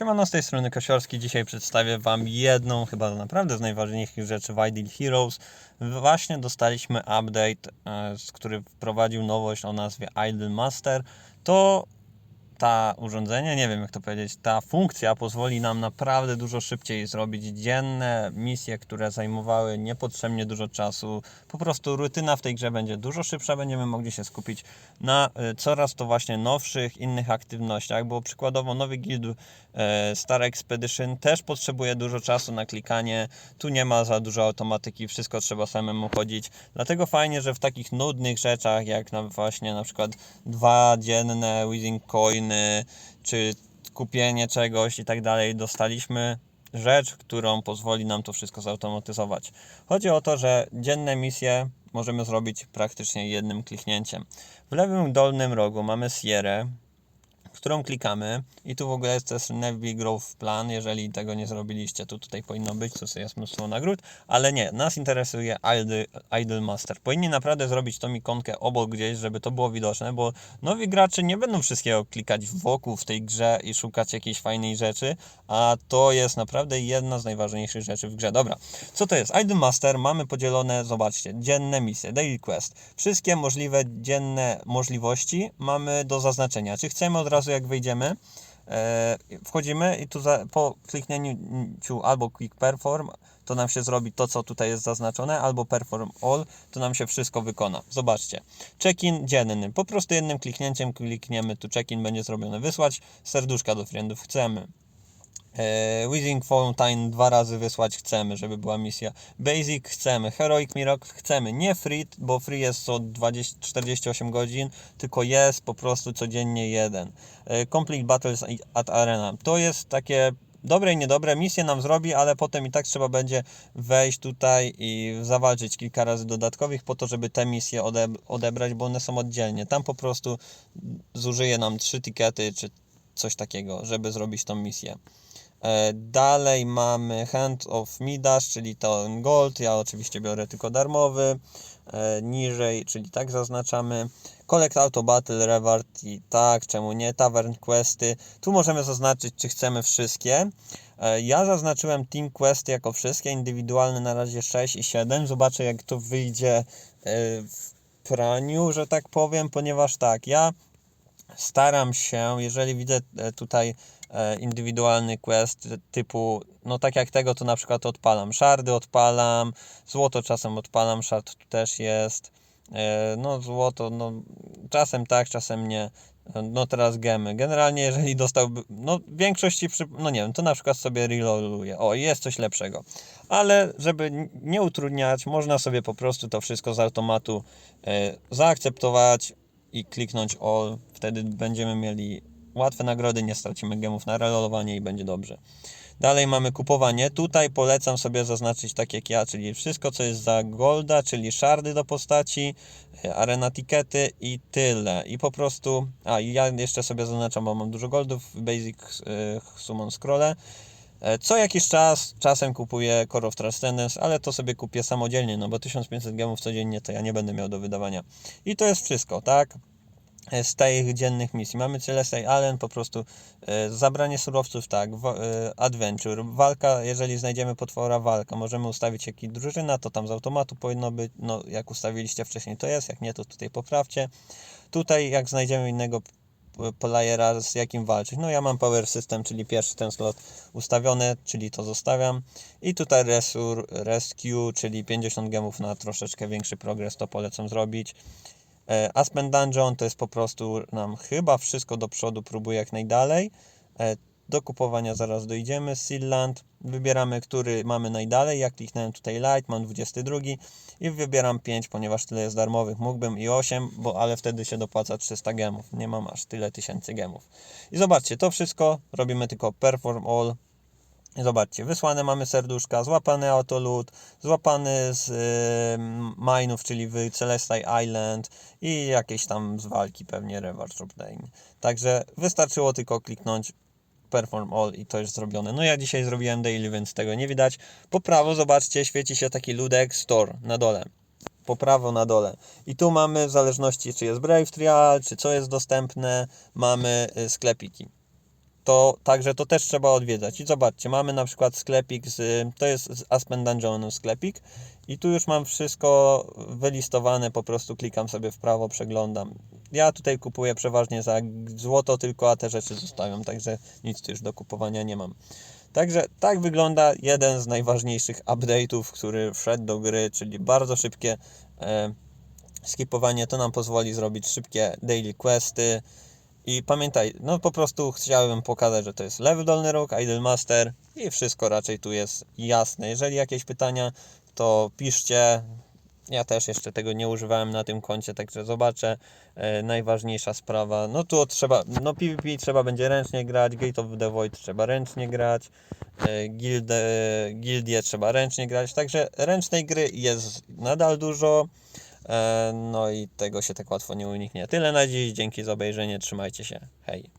Siemano, z tej strony Kosiorski. Dzisiaj przedstawię Wam jedną, chyba naprawdę z najważniejszych rzeczy w Ideal Heroes. Właśnie dostaliśmy update, e, który wprowadził nowość o nazwie Idle Master. To ta urządzenie, nie wiem jak to powiedzieć, ta funkcja pozwoli nam naprawdę dużo szybciej zrobić dzienne misje, które zajmowały niepotrzebnie dużo czasu. Po prostu rutyna w tej grze będzie dużo szybsza, będziemy mogli się skupić na y, coraz to właśnie nowszych innych aktywnościach, bo przykładowo nowy guild e, Star Expedition też potrzebuje dużo czasu na klikanie, tu nie ma za dużo automatyki, wszystko trzeba samemu chodzić, dlatego fajnie, że w takich nudnych rzeczach, jak na właśnie na przykład dwa dzienne Withing Czy kupienie czegoś i tak dalej, dostaliśmy rzecz, którą pozwoli nam to wszystko zautomatyzować. Chodzi o to, że dzienne misje możemy zrobić praktycznie jednym kliknięciem. W lewym dolnym rogu mamy Sierra, którą klikamy i tu w ogóle jest też Navy Growth Plan, jeżeli tego nie zrobiliście, to tutaj powinno być, sobie jest mnóstwo nagród, ale nie, nas interesuje Idle, Idle Master. Powinni naprawdę zrobić tą ikonkę obok gdzieś, żeby to było widoczne, bo nowi gracze nie będą wszystkiego klikać wokół w tej grze i szukać jakiejś fajnej rzeczy, a to jest naprawdę jedna z najważniejszych rzeczy w grze. Dobra, co to jest? Idle Master mamy podzielone, zobaczcie, dzienne misje, Daily Quest. Wszystkie możliwe dzienne możliwości mamy do zaznaczenia. Czy chcemy od razu jak wyjdziemy, e, wchodzimy i tu za, po kliknięciu albo Quick Perform to nam się zrobi to, co tutaj jest zaznaczone, albo Perform All, to nam się wszystko wykona. Zobaczcie. Check-in dzienny. Po prostu jednym kliknięciem klikniemy tu check-in, będzie zrobione. Wysłać serduszka do friendów. Chcemy. E, Withing Fountain dwa razy wysłać chcemy, żeby była misja. Basic chcemy, Heroic Miracle chcemy, nie free, bo free jest co 20, 48 godzin, tylko jest po prostu codziennie jeden. E, Complete Battles at Arena. To jest takie dobre i niedobre, misje nam zrobi, ale potem i tak trzeba będzie wejść tutaj i zawalczyć kilka razy dodatkowych po to, żeby te misje odeb- odebrać, bo one są oddzielnie. Tam po prostu zużyje nam trzy tikety czy coś takiego, żeby zrobić tą misję. E, Dalej mamy Hand of Midas, czyli ten gold. Ja oczywiście biorę tylko darmowy. E, Niżej, czyli tak zaznaczamy. Collect Auto Battle Reward i tak, czemu nie? Tavern Questy. Tu możemy zaznaczyć, czy chcemy wszystkie. E, Ja zaznaczyłem Team Questy jako wszystkie, indywidualne na razie 6 i 7. Zobaczę jak to wyjdzie w praniu, że tak powiem, ponieważ tak, ja staram się, jeżeli widzę e, tutaj e, indywidualny quest typu, no tak jak tego, to na przykład odpalam szardy, odpalam, złoto czasem odpalam, szard tu też jest, E, no złoto, no czasem tak, czasem nie, no teraz gemy. Generalnie jeżeli dostałby, no w większości, przy, no nie wiem, to na przykład sobie reloaduję, o jest coś lepszego. Ale żeby nie utrudniać, można sobie po prostu to wszystko z automatu zaakceptować, i kliknąć all, wtedy będziemy mieli łatwe nagrody, nie stracimy gemów na reloadowanie i będzie dobrze. Dalej mamy kupowanie. Tutaj polecam sobie zaznaczyć tak jak ja, czyli wszystko co jest za golda, czyli szardy do postaci, e, arena tikety i tyle. I po prostu, a ja jeszcze sobie zaznaczam, bo mam dużo goldów w Basic e, Summon Scrolle. E, Co jakiś czas, czasem kupuję Core of Transcendence, ale to sobie kupię samodzielnie, no bo 1500 gemów codziennie to ja nie będę miał do wydawania. I to jest wszystko, tak? E, Z tych dziennych misji. Mamy Celestine Allen, po prostu e, zabranie surowców, tak, e, adventure, walka, jeżeli znajdziemy potwora, walka. Możemy ustawić jaki drużyna, to tam z automatu powinno być, no jak ustawiliście wcześniej to jest, jak nie to tutaj poprawcie. Tutaj jak znajdziemy innego playera z jakim walczyć. No ja mam Power System, czyli pierwszy ten slot ustawiony, czyli to zostawiam. I tutaj Resur, Rescue, czyli 50 gemów na troszeczkę większy progres, to polecam zrobić. E, Aspen Dungeon to jest po prostu nam chyba wszystko do przodu próbuje jak najdalej. E, Do kupowania zaraz dojdziemy. Sealand. Wybieramy, który mamy najdalej. Ja kliknąłem tutaj Light, mam 22 i wybieram 5, ponieważ tyle jest darmowych. Mógłbym i 8, bo ale wtedy się dopłaca 300 gemów. Nie mam aż tyle tysięcy gemów. I zobaczcie, to wszystko robimy tylko perform all. Zobaczcie, wysłane mamy serduszka, złapany autolud, złapany z y, mine'ów, czyli w Celestine Island i jakieś tam z walki pewnie Reward Drop Lane. Także wystarczyło tylko kliknąć Perform All i to już zrobione. No ja dzisiaj zrobiłem daily, więc tego nie widać. Po prawo zobaczcie, świeci się taki ludek Store na dole. Po prawo na dole. I tu mamy w zależności czy jest Brave Trial, czy co jest dostępne, mamy y, sklepiki. To także to też trzeba odwiedzać. I zobaczcie, mamy na przykład sklepik z, to jest z Aspen sklepik i tu już mam wszystko wylistowane, po prostu klikam sobie w prawo, przeglądam. Ja tutaj kupuję przeważnie za złoto tylko, a te rzeczy zostawiam, także nic już do kupowania nie mam. Także tak wygląda jeden z najważniejszych update'ów, który wszedł do gry, czyli bardzo szybkie e, skipowanie. To nam pozwoli zrobić szybkie daily questy. I pamiętaj, no po prostu chciałem pokazać, że to jest lewy dolny róg, Idle Master i wszystko raczej tu jest jasne. Jeżeli jakieś pytania, to piszcie. Ja też jeszcze tego nie używałem na tym koncie, także zobaczę. E, najważniejsza sprawa, no tu trzeba, no PvP trzeba będzie ręcznie grać, Gate of the Void trzeba ręcznie grać, e, gildę, gildie trzeba ręcznie grać, także ręcznej gry jest nadal dużo. E, No i tego się tak łatwo nie uniknie. Tyle na dziś, dzięki za obejrzenie, trzymajcie się, hej.